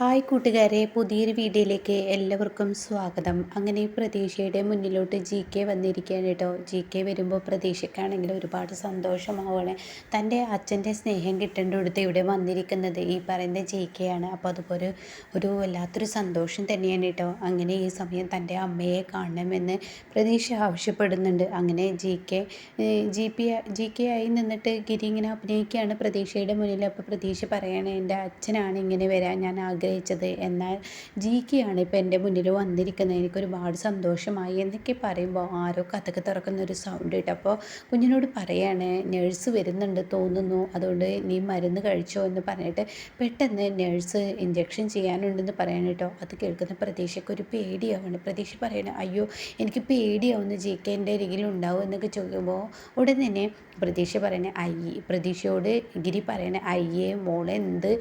Hi കൂട്ടുകാരെ പുതിയൊരു വീഡിയോയിലേക്ക് എല്ലാവർക്കും സ്വാഗതം. അങ്ങനെ പ്രതീക്ഷയുടെ മുന്നിലോട്ട് ജി കെ വന്നിരിക്കുകയാണ് കേട്ടോ. ജി കെ വരുമ്പോൾ പ്രതീക്ഷയ്ക്കാണെങ്കിൽ ഒരുപാട് സന്തോഷമാവുകയാണ്. തന്റെ അച്ഛന്റെ സ്നേഹം കിട്ടേണ്ടടുത്ത് ഇവിടെ വന്നിരിക്കുന്നത് ഈ പറയുന്ന ജി കെ ആണ്. അപ്പോൾ അതുപോലെ ഒരു വല്ലാത്തൊരു സന്തോഷം തന്നെയാണ് കേട്ടോ. അങ്ങനെ ഈ സമയം തന്റെ അമ്മയെ കാണണമെന്ന് പ്രതീക്ഷ ആവശ്യപ്പെടുന്നുണ്ട്. അങ്ങനെ G K G P G K ആയി നിന്നിട്ട് ഗിരി ഇങ്ങനെ അഭിനയിക്കുകയാണ് പ്രതീക്ഷയുടെ മുന്നിൽ. അപ്പോൾ പ്രതീക്ഷ പറയുകയാണ് എന്റെ അച്ഛനാണ് ഇങ്ങനെ വരാൻ ഞാൻ ആഗ്രഹിച്ചത്. എന്നാൽ ജി കെയാണ് ഇപ്പോൾ എന്റെ മുന്നിൽ വന്നിരിക്കുന്നത്. എനിക്കൊരുപാട് സന്തോഷമായി. എന്നൊക്കെ പറയുമ്പോൾ ആരോ കഥക്ക് തുറക്കുന്ന ഒരു സൗണ്ട് കേട്ടപ്പോൾ കുഞ്ഞിനോട് പറയാണ് നേഴ്സ് വരുന്നുണ്ട് തോന്നുന്നു. അതുകൊണ്ട് നീ മരുന്ന് കഴിച്ചോ? എന്ന് പറഞ്ഞിട്ട് പെട്ടെന്ന് നേഴ്സ് ഇഞ്ചക്ഷൻ ചെയ്യാനുണ്ടെന്ന് പറയാൻ കേട്ടോ. അത് കേൾക്കുന്ന പ്രതീക്ഷയ്ക്ക് ഒരു പേടിയാവുന്നു പ്രതീക്ഷ പറയണേ അയ്യോ എനിക്ക് പേടിയാവുന്നു. ജി കെ എന്റെ അരികിലുണ്ടാവും എന്നൊക്കെ ചോദിക്കുമ്പോൾ ഉടൻ തന്നെ പ്രതീക്ഷ പറയണേ അയ്യേ പ്രതീക്ഷയോട് ഗിരി പറയണേ അയ്യേ മോളെ എന്ത്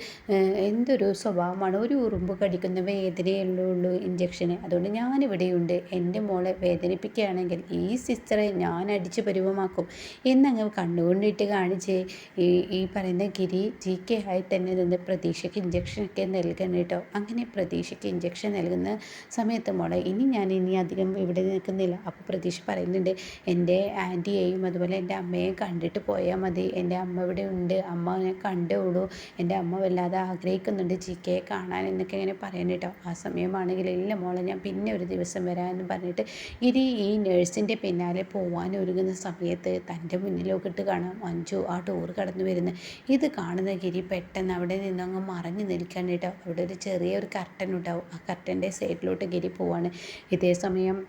എന്തൊരു സ്വഭാവമാണ് ഒരു ഉറുമ്പ് കടിക്കുന്ന വേദനയുള്ളൂ ഇഞ്ചക്ഷന് അതുകൊണ്ട് ഞാനിവിടെയുണ്ട്. എന്റെ മോളെ വേദനിപ്പിക്കുകയാണെങ്കിൽ ഈ സിസ്റ്ററെ ഞാൻ അടിച്ച് പരുവമാക്കും. എന്നങ്ങ് കണ്ണുകൊണ്ടിട്ട് കാണിച്ച് ഈ ഈ പറയുന്ന ഗിരി ജി കെ ആയി തന്നെ നിന്ന് പ്രതീക്ഷയ്ക്ക് ഇഞ്ചക്ഷനൊക്കെ നൽകണം കേട്ടോ. അങ്ങനെ പ്രതീക്ഷയ്ക്ക് ഇഞ്ചക്ഷൻ നൽകുന്ന സമയത്ത് മോളെ ഇനി ഞാൻ ഇനി അധികം ഇവിടെ നിൽക്കുന്നില്ല. അപ്പോൾ പ്രതീക്ഷ പറയുന്നുണ്ട് എന്റെ ആന്റിയെയും അതുപോലെ എന്റെ അമ്മയെയും കണ്ടിട്ട് പോയാൽ മതി. എന്റെ അമ്മ ഇവിടെ ഉണ്ട്. അമ്മ കണ്ടേ ഉള്ളൂ എന്റെ അമ്മ വല്ലാതെ ആഗ്രഹിക്കുന്നുണ്ട് ജി കെയെ കാണാൻ. എന്നൊക്കെ ഇങ്ങനെ പറയുന്നത് കേട്ടോ. ആ സമയമാണെങ്കിൽ ഇല്ല മോളെ ഞാൻ പിന്നെ ഒരു ദിവസം വരാമെന്ന് പറഞ്ഞിട്ട് ഗിരി ഈ നേഴ്സിന്റെ പിന്നാലെ പോവാൻ ഒരുങ്ങുന്ന സമയത്ത് തന്റെ മുന്നിലോക്കിട്ട് കാണാം മഞ്ജു ആ ടൂർ കടന്നു വരുന്നത് ഇത് കാണുന്ന ഗിരി പെട്ടെന്ന് അവിടെ നിന്നങ്ങ് മറഞ്ഞു നിൽക്കാൻ കേട്ടോ. അവിടെ ഒരു ചെറിയ ഒരു കർട്ടൻ ഉണ്ടാവും. ആ കർട്ടന്റെ സൈഡിലോട്ട് ഗിരി പോവാണ്. ഇതേ സമയം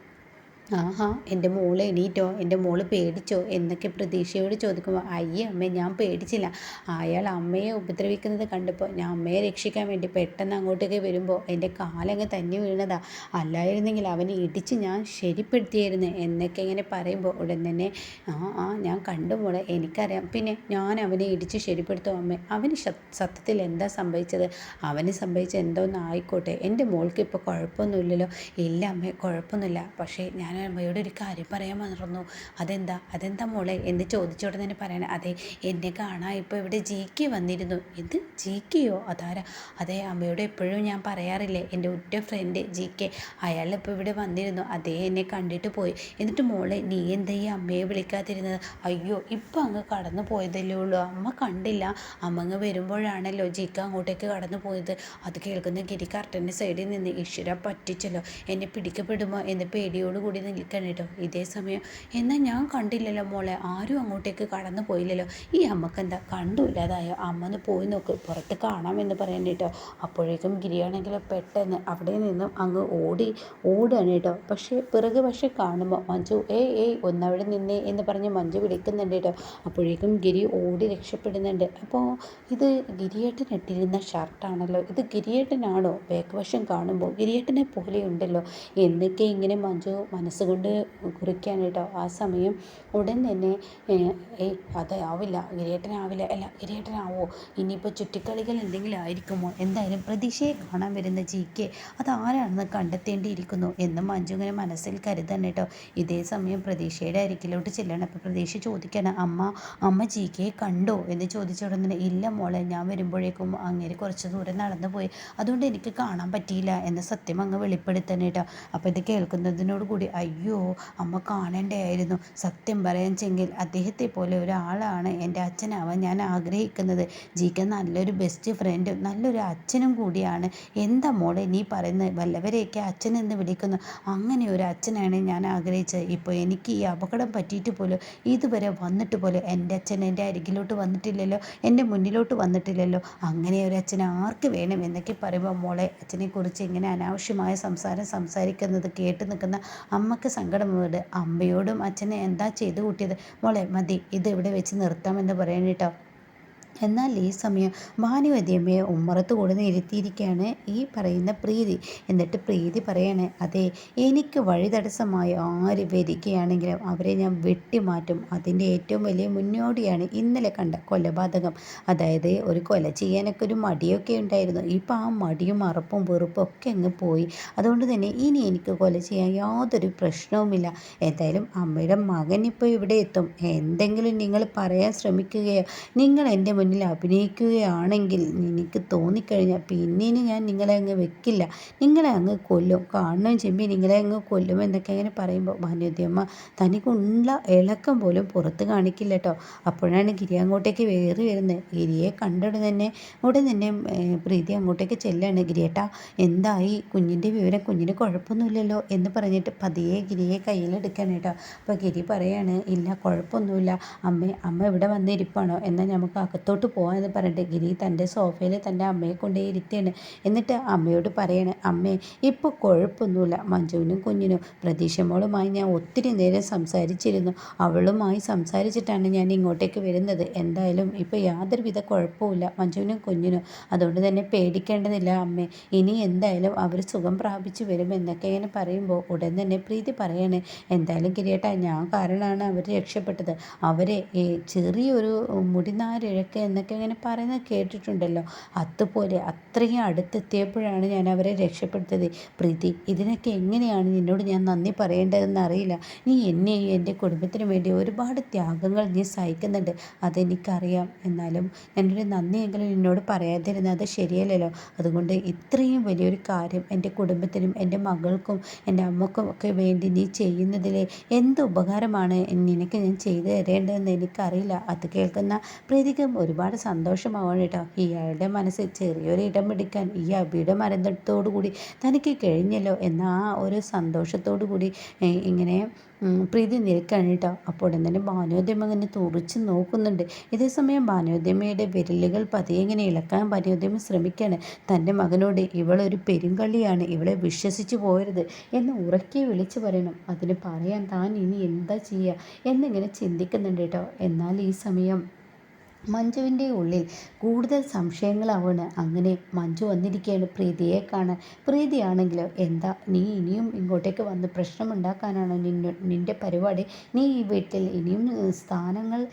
ആഹാ. എന്റെ മോൾ എണീറ്റോ? എന്റെ മോൾ പേടിച്ചോ? എന്നൊക്കെ പ്രതീക്ഷയോട് ചോദിക്കുമ്പോൾ അയ്യേ അമ്മേ ഞാൻ പേടിച്ചില്ല. അയാൾ അമ്മയെ ഉപദ്രവിക്കുന്നത് കണ്ടപ്പോൾ ഞാൻ അമ്മയെ രക്ഷിക്കാൻ വേണ്ടി പെട്ടെന്ന് അങ്ങോട്ടേക്ക് വരുമ്പോൾ എന്റെ കാലങ്ങ് തന്നെ വീണതാ. അല്ലായിരുന്നെങ്കിൽ അവനെ ഇടിച്ച് ഞാൻ ശരിപ്പെടുത്തിയായിരുന്നു എന്നൊക്കെ ഇങ്ങനെ പറയുമ്പോൾ ഉടൻ തന്നെ ആ ആ ഞാൻ കണ്ടു മോളെ എനിക്കറിയാം. പിന്നെ ഞാൻ അവനെ ഇടിച്ച് ശരിപ്പെടുത്തും അമ്മ. അവന് സത്യത്തിൽ എന്താ സംഭവിച്ചത്? അവന് സംഭവിച്ച എന്തോന്ന് ആയിക്കോട്ടെ എന്റെ മോൾക്ക് ഇപ്പോൾ കുഴപ്പമൊന്നുമില്ലല്ലോ. ഇല്ല അമ്മേ കുഴപ്പമൊന്നുമില്ല. പക്ഷേ ഞാൻ അമ്മയോട് ഒരു കാര്യം പറയാൻ മറന്നു അതെന്താ? അതെന്താ മോളെ? എന്ന് ചോദിച്ച ഉടനെ തന്നെ പറയണേ. അതെ എന്നെ കാണാൻ ഇപ്പോൾ ഇവിടെ ജി കെ വന്നിരുന്നു. എന്ത്? ജി കെയോ അതാരാ? അതെ അമ്മയോട് എപ്പോഴും ഞാൻ പറയാറില്ലേ എന്റെ ഉറ്റ ഫ്രണ്ട് ജി കെ അയാൾ ഇപ്പോൾ ഇവിടെ വന്നിരുന്നു. അതേ എന്നെ കണ്ടിട്ട് പോയി. എന്നിട്ട് മോളെ നീ എന്താ ഈ അമ്മയെ വിളിക്കാതിരുന്നത്? അയ്യോ ഇപ്പം അങ്ങ് കടന്നു പോയതല്ലേ ഉള്ളൂ. അമ്മ കണ്ടില്ല. അമ്മ അങ്ങ് വരുമ്പോഴാണല്ലോ ജിക്ക അങ്ങോട്ടേക്ക് കടന്നു പോയത്. അത് കേൾക്കുന്ന ഗിരി കർട്ടന്റെ സൈഡിൽ നിന്ന് ഈശ്വര പറ്റിച്ചല്ലോ. എന്നെ പിടിക്കപ്പെടുമോ? എന്ന് പേടിയോടുകൂടി നിൽക്കണം കേട്ടോ ഇതേ സമയം എന്നാൽ ഞാൻ കണ്ടില്ലല്ലോ മോളെ ആരും അങ്ങോട്ടേക്ക് കടന്നു പോയില്ലല്ലോ. ഈ അമ്മയ്ക്ക് എന്താ കണ്ടുമില്ലാതായോ? അമ്മ ഒന്ന് പോയി നോക്ക് പുറത്ത് കാണാമെന്ന് പറയണം കേട്ടോ അപ്പോഴേക്കും ഗിരിയാണെങ്കിൽ പെട്ടെന്ന് അവിടെ നിന്നും അങ്ങ് ഓടി ഓടുകയാണ് കേട്ടോ. പക്ഷേ പിറകു പക്ഷെ കാണുമ്പോൾ മഞ്ജു ഏയ് ഏയ് ഒന്നവിടെ നിന്നേ എന്ന് പറഞ്ഞ് മഞ്ജു വിളിക്കുന്നുണ്ട് കേട്ടോ. അപ്പോഴേക്കും ഗിരി ഓടി രക്ഷപ്പെടുന്നുണ്ട്. അപ്പോൾ ഇത് ഗിരിയേട്ടൻ ഇട്ടിരുന്ന ഷർട്ടാണല്ലോ ഇത് ഗിരിയേട്ടനാണോ? ബാക്ക് വശം കാണുമ്പോൾ ഗിരിയേട്ടനെ പോലെയുണ്ടല്ലോ. എന്നൊക്കെ ഇങ്ങനെ മഞ്ജു മനസ്സുകൊണ്ട് കുറിക്കാൻ കേട്ടോ. ആ സമയം ഉടൻ തന്നെ ഏയ് അതാവില്ല ഗിരിയേട്ടനാവില്ല അല്ല ഗിരിയേട്ടനാവോ ഇനിയിപ്പോൾ ചുറ്റിക്കളികൾ എന്തെങ്കിലും ആയിരിക്കുമോ? എന്തായാലും പ്രതീക്ഷയെ കാണാൻ വരുന്ന ജി കെ അതാരാണെന്ന് കണ്ടെത്തേണ്ടിയിരിക്കുന്നു എന്നും മഞ്ജു ഇങ്ങനെ മനസ്സിൽ കരുതണം കേട്ടോ. ഇതേ സമയം പ്രതീക്ഷയുടെ അരികിലോട്ട് ചെല്ലണം. അപ്പോൾ പ്രതീക്ഷ ചോദിക്കണം അമ്മ അമ്മ ജി കെ കണ്ടോ? എന്ന് ചോദിച്ച ഉടനെ ഇല്ല മോളെ ഞാൻ വരുമ്പോഴേക്കും അങ്ങനെ കുറച്ച് ദൂരം നടന്നു പോയി അതുകൊണ്ട് എനിക്ക് കാണാൻ പറ്റിയില്ല. എന്ന സത്യം അങ്ങ് വെളിപ്പെടുത്തണം കേട്ടോ. അപ്പോൾ ഇത് കേൾക്കുന്നതിനോട് കൂടി അയ്യോ അമ്മ കാണേണ്ടതായിരുന്നു. സത്യം പറയാൻ ചെങ്കിൽ അദ്ദേഹത്തെ പോലെ ഒരാളാണ് എന്റെ അച്ഛനാവാൻ ഞാൻ ആഗ്രഹിക്കുന്നത്. ജിക്ക് നല്ലൊരു ബെസ്റ്റ് ഫ്രണ്ടും നല്ലൊരു അച്ഛനും കൂടിയാണ്. എന്താ മോളെ നീ പറയുന്നത് വല്ലവരെയൊക്കെ അച്ഛനെന്ന് വിളിക്കുന്നു. അങ്ങനെ ഒരു അച്ഛനാണ് ഞാൻ ആഗ്രഹിച്ചത്. ഇപ്പോൾ എനിക്ക് ഈ അപകടം പറ്റിയിട്ട് പോലും ഇതുവരെ വന്നിട്ട് പോലും എന്റെ അച്ഛൻ എന്റെ അരികിലോട്ട് വന്നിട്ടില്ലല്ലോ. എന്റെ മുന്നിലോട്ട് വന്നിട്ടില്ലല്ലോ. അങ്ങനെ ഒരു അച്ഛൻ ആർക്ക് വേണം എന്നൊക്കെ പറയുമ്പോൾ മോളെ അച്ഛനെക്കുറിച്ച് ഇങ്ങനെ അനാവശ്യമായ സംസാരം സംസാരിക്കുന്നത് കേട്ട് നിൽക്കുന്ന അമ്മയ്ക്ക് സങ്കടം അമ്മയോടും അച്ഛനെ എന്താ ചെയ്തു കൂട്ടിയത്? മോളെ മതി ഇത് ഇവിടെ വെച്ച് നിർത്താമെന്ന് പറയാൻ കേട്ടോ. എന്നാൽ ഈ സമയം ഭാനുവതിയമ്മയെ ഉമ്മറത്ത് കൂടെ ഇരുത്തിയിരിക്കുകയാണ് ഈ പറയുന്ന പ്രീതി. എന്നിട്ട് പ്രീതി പറയാണ് അതെ എനിക്ക് വഴി തടസ്സമായി ആര് വരികയാണെങ്കിലും അവരെ ഞാൻ വെട്ടിമാറ്റും. അതിന്റെ ഏറ്റവും വലിയ മുന്നോടിയാണ് ഇന്നലെ കണ്ട കൊലപാതകം. അതായത് ഒരു കൊല ചെയ്യാനൊക്കെ ഒരു മടിയൊക്കെ ഉണ്ടായിരുന്നു. ഇപ്പം ആ മടിയും അറപ്പും വെറുപ്പും ഒക്കെ അങ്ങ് പോയി. അതുകൊണ്ട് തന്നെ ഇനി എനിക്ക് കൊല ചെയ്യാൻ യാതൊരു പ്രശ്നവുമില്ല. എന്തായാലും അമ്മയുടെ മകൻ ഇപ്പോൾ ഇവിടെ എത്തും. എന്തെങ്കിലും നിങ്ങൾ പറയാൻ ശ്രമിക്കുകയോ നിങ്ങൾ എന്റെ മുന്നിൽ മുന്നിൽ അഭിനയിക്കുകയാണെങ്കിൽ എനിക്ക് തോന്നിക്കഴിഞ്ഞാൽ പിന്നീന് ഞാൻ നിങ്ങളെ അങ്ങ് വെക്കില്ല. നിങ്ങളെ അങ്ങ് കൊല്ലും. കാണണം ചെമ്പി നിങ്ങളെ അങ്ങ് കൊല്ലും എന്നൊക്കെ ഇങ്ങനെ പറയുമ്പോൾ ഭാനുദ്യമ്മ തനിക്കുള്ള ഇളക്കം പോലും പുറത്ത് കാണിക്കില്ല കേട്ടോ. അപ്പോഴാണ് ഗിരി അങ്ങോട്ടേക്ക് വേറി വരുന്നത് ഗിരിയെ കണ്ടിട്ട് തന്നെ ഉടൻ തന്നെ പ്രീതി അങ്ങോട്ടേക്ക് ചെല്ലാണ്. ഗിരിയേട്ടാ എന്തായി? കുഞ്ഞിന്റെ വിവരം കുഞ്ഞിന് കുഴപ്പമൊന്നുമില്ലല്ലോ എന്ന് പറഞ്ഞിട്ട് പതിയെ ഗിരിയെ കയ്യിലെടുക്കാൻ കേട്ടോ. അപ്പോൾ ഗിരി പറയാണ് ഇല്ല കുഴപ്പമൊന്നുമില്ല. അമ്മ അമ്മ ഇവിടെ വന്നിരിപ്പാണോ? എന്നാൽ നമുക്ക് അകത്തോട്ട് പോകാമെന്ന് പറഞ്ഞിട്ട് ഗിരി തന്റെ സോഫയിൽ തന്റെ അമ്മയെ കൊണ്ടേ ഇരുത്തിയാണ് എന്നിട്ട് അമ്മയോട് പറയാണ് അമ്മേ ഇപ്പോൾ കുഴപ്പമൊന്നുമില്ല മഞ്ജുവിനും കുഞ്ഞിനും പ്രതീക്ഷമോളുമായി ഞാൻ ഒത്തിരി നേരം സംസാരിച്ചിരുന്നു. അവളുമായി സംസാരിച്ചിട്ടാണ് ഞാൻ ഇങ്ങോട്ടേക്ക് വരുന്നത്. എന്തായാലും ഇപ്പോൾ യാതൊരുവിധ കുഴപ്പമില്ല മഞ്ജുവിനും കുഞ്ഞിനും. അതുകൊണ്ട് തന്നെ പേടിക്കേണ്ടതില്ല അമ്മേ. ഇനി എന്തായാലും അവർ സുഖം പ്രാപിച്ചു വരും എന്നൊക്കെ ഇങ്ങനെ പറയുമ്പോൾ ഉടൻ തന്നെ പ്രീതി പറയാണ് എന്തായാലും കിരിയേട്ട ഞാൻ കാരണമാണ് അവർ രക്ഷപ്പെട്ടത്. അവരെ ചെറിയൊരു മുടിനാരിഴക്ക് എന്നൊക്കെ ഇങ്ങനെ പറയുന്നത് കേട്ടിട്ടുണ്ടല്ലോ. അതുപോലെ അത്രയും അടുത്തെത്തിയപ്പോഴാണ് ഞാൻ അവരെ രക്ഷപ്പെടുത്തത് പ്രീതി ഇതിനൊക്കെ എങ്ങനെയാണ് നിന്നോട് ഞാൻ നന്ദി പറയേണ്ടതെന്ന് അറിയില്ല. നീ എന്നെയും എന്റെ കുടുംബത്തിനും വേണ്ടി ഒരുപാട് ത്യാഗങ്ങൾ നീ സഹിക്കുന്നുണ്ട്. അതെനിക്കറിയാം. എന്നാലും ഞാനൊരു നന്ദിയെങ്കിലും നിന്നോട് പറയാതിരുന്നത് ശരിയല്ലല്ലോ. അതുകൊണ്ട് ഇത്രയും വലിയൊരു കാര്യം എന്റെ കുടുംബത്തിനും എന്റെ മകൾക്കും എന്റെ അമ്മക്കും ഒക്കെ വേണ്ടി നീ ചെയ്യുന്നതിൽ എന്ത് ഉപകാരമാണ് നിനക്ക് ഞാൻ ചെയ്തു തരേണ്ടതെന്ന് എനിക്കറിയില്ല. അത് കേൾക്കുന്ന പ്രീതിക്കും ഒരുപാട് സന്തോഷമാവാണ് കേട്ടോ. ഇയാളുടെ മനസ്സിൽ ചെറിയൊരു ഇടം പിടിക്കാൻ ഈ അബിയുടെ മരുന്നത്തോടു കൂടി തനിക്ക് കഴിഞ്ഞല്ലോ എന്ന ആ ഒരു സന്തോഷത്തോടു കൂടി ഇങ്ങനെ പ്രീതി നിൽക്കുകയാണ് കേട്ടോ. അപ്പോൾ തന്നെ ഭാനുവദ്യമ ഇങ്ങനെ തുറച്ച് നോക്കുന്നുണ്ട്. ഇതേസമയം ഭാനോദ്യമയുടെ വിരലുകൾ പതിയെ ഇങ്ങനെ ഇളക്കാൻ ഭാനോദ്യമ ശ്രമിക്കുകയാണ് തന്റെ മകനോട് ഇവളൊരു പെരുങ്കള്ളിയാണ് ഇവളെ വിശ്വസിച്ച് പോയരുത് എന്ന് ഉറക്കെ വിളിച്ചു പറയണം. അതിന് പറയാൻ താൻ ഇനി എന്താ ചെയ്യുക എന്നിങ്ങനെ ചിന്തിക്കുന്നുണ്ട് കേട്ടോ. എന്നാൽ ഈ സമയം മഞ്ജുവിന്റെ ഉള്ളിൽ കൂടുതൽ സംശയങ്ങളാവാണ് അങ്ങനെ മഞ്ജു വന്നിരിക്കുകയാണ്. പ്രീതിയെ കാണാൻ. പ്രീതിയാണെങ്കിലോ? എന്താ? നീ ഇനിയും ഇങ്ങോട്ടേക്ക് വന്ന് പ്രശ്നമുണ്ടാക്കാനാണോ നിന്നെ നിന്റെ പരിപാടി? നീ ഈ വീട്ടിൽ ഇനിയും സ്ഥാനങ്ങൾ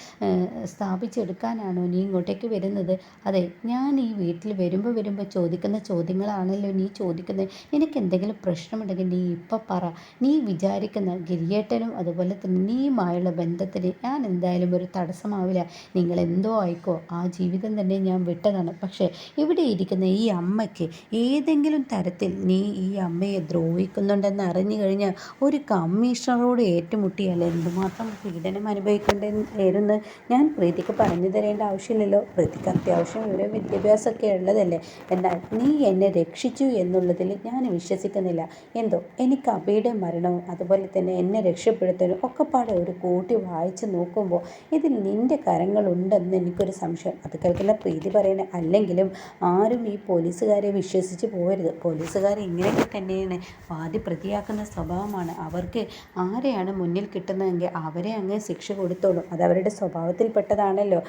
സ്ഥാപിച്ചെടുക്കാനാണോ നീ ഇങ്ങോട്ടേക്ക് വരുന്നത്? അതെ ഞാൻ ഈ വീട്ടിൽ വരുമ്പോൾ വരുമ്പോൾ ചോദിക്കുന്ന ചോദ്യങ്ങളാണല്ലോ നീ ചോദിക്കുന്നത് നിനക്ക് എന്തെങ്കിലും പ്രശ്നമുണ്ടെങ്കിൽ നീ ഇപ്പം പറ. നീ വിചാരിക്കുന്ന ഗിരിയേട്ടനും അതുപോലെ തന്നെ നീയുമായുള്ള ബന്ധത്തിന് ഞാൻ എന്തായാലും ഒരു തടസ്സമാവില്ല. നിങ്ങൾ എന്തോ ആയിക്കോ? ആ ജീവിതം തന്നെ ഞാൻ വിട്ടതാണ്. പക്ഷേ ഇവിടെ ഇരിക്കുന്ന ഈ അമ്മയ്ക്ക് ഏതെങ്കിലും തരത്തിൽ നീ ഈ അമ്മയെ ദ്രോഹിക്കുന്നുണ്ടെന്ന് അറിഞ്ഞു കഴിഞ്ഞാൽ ഒരു കമ്മീഷണറോട് ഏറ്റുമുട്ടിയാൽ എന്തുമാത്രം പീഡനം അനുഭവിക്കേണ്ടതായിരുന്നു ഞാൻ പ്രീതിക്ക് പറഞ്ഞു തരേണ്ട ആവശ്യമില്ലല്ലോ. പ്രീതിക്ക് അത്യാവശ്യം ഒരു വിദ്യാഭ്യാസമൊക്കെ ഉള്ളതല്ലേ. എന്നാൽ നീ എന്നെ രക്ഷിച്ചു എന്നുള്ളതിൽ ഞാൻ വിശ്വസിക്കുന്നില്ല. എന്തോ എനിക്ക് അബിയുടെ മരണവും അതുപോലെ തന്നെ എന്നെ രക്ഷപ്പെടുത്തലും ഒക്കെപ്പാടെ ഒരു കൂട്ടി വായിച്ച് നോക്കുമ്പോൾ ഇതിൽ നിന്റെ കരങ്ങളുണ്ടെന്ന് എനിക്കൊരു സംശയം. അത് കേൾക്കുന്ന പ്രീതി പറയുന്നത് അല്ലെങ്കിലും ആരും ഈ പോലീസുകാരെ വിശ്വസിച്ച് പോകരുത് പോലീസുകാർ ഇങ്ങനെയൊക്കെ തന്നെയാണ്. വാദി പ്രതിയാക്കുന്ന സ്വഭാവമാണ്. അവർക്ക് ആരെയാണ് മുന്നിൽ കിട്ടുന്നതെങ്കിൽ അവരെ അങ്ങ് ശിക്ഷ കൊടുത്തോളും. അത് അവരുടെ സ്വഭാവത്തിൽപ്പെട്ടതാണല്ലോ.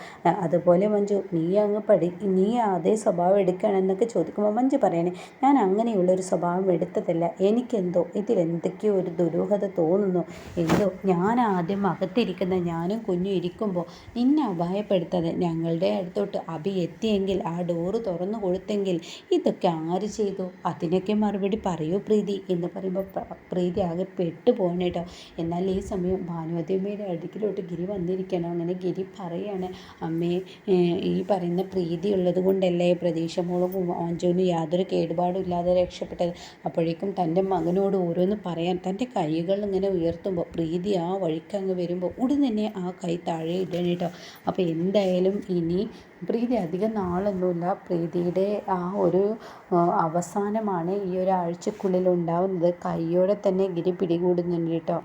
അതുപോലെ മഞ്ജു നീ അങ്ങ് പഠി നീ അതേ സ്വഭാവം എടുക്കുകയാണെന്നൊക്കെ ചോദിക്കുമ്പോൾ മഞ്ജു പറയണേ ഞാൻ അങ്ങനെയുള്ളൊരു സ്വഭാവം എടുത്തതല്ല. എനിക്കെന്തോ ഇതിലെന്തൊക്കെയോ ഒരു ദുരൂഹത തോന്നുന്നു. എന്തോ ഞാൻ ആദ്യം അകത്തിരിക്കുന്ന ഞാനും കുഞ്ഞും ഇരിക്കുമ്പോൾ നിന്നെ അപായപ്പെടുത്താതെ ഞങ്ങളുടെ അടുത്തോട്ട് അഭി എത്തിയെങ്കിൽ ആ ഡോറ് തുറന്നു കൊടുത്തെങ്കിൽ ഇതൊക്കെ ആര് ചെയ്തു? അതിനൊക്കെ മറുപടി പറയൂ പ്രീതി എന്ന് പറയുമ്പോൾ പ്രീതി ആകെ പെട്ടു പോകണം കേട്ടോ. എന്നാൽ ഈ സമയം ഭാനുവതിയമ്മയുടെ അടുക്കിലോട്ട് ഗിരി വന്നിരിക്കണം? അങ്ങനെ ഗിരി പറയാണ് അമ്മേ ഈ പറയുന്ന പ്രീതി ഉള്ളത് കൊണ്ടല്ലേ പ്രതീക്ഷ മോളും അഞ്ജുവിന് യാതൊരു കേടുപാടും ഇല്ലാതെ രക്ഷപ്പെട്ടത്. അപ്പോഴേക്കും തന്റെ മകനോട് ഓരോന്ന് പറയാൻ തന്റെ കൈകൾ ഇങ്ങനെ ഉയർത്തുമ്പോൾ പ്രീതി ആ വഴിക്ക് അങ്ങ് വരുമ്പോൾ ഉടൻ തന്നെ ആ കൈ താഴെ ഇടണേട്ടോ അപ്പോൾ എന്തായാലും എന്തായാലും ഇനി പ്രീതി അധികം നാളൊന്നുമില്ല. പ്രീതിയുടെ ആ ഒരു അവസാനമാണ് ഈ ഒരാഴ്ചക്കുള്ളിൽ ഉണ്ടാവുന്നത്. കയ്യോടെ തന്നെ ഗിരി പിടികൂടുന്നുണ്ട് കേട്ടോ.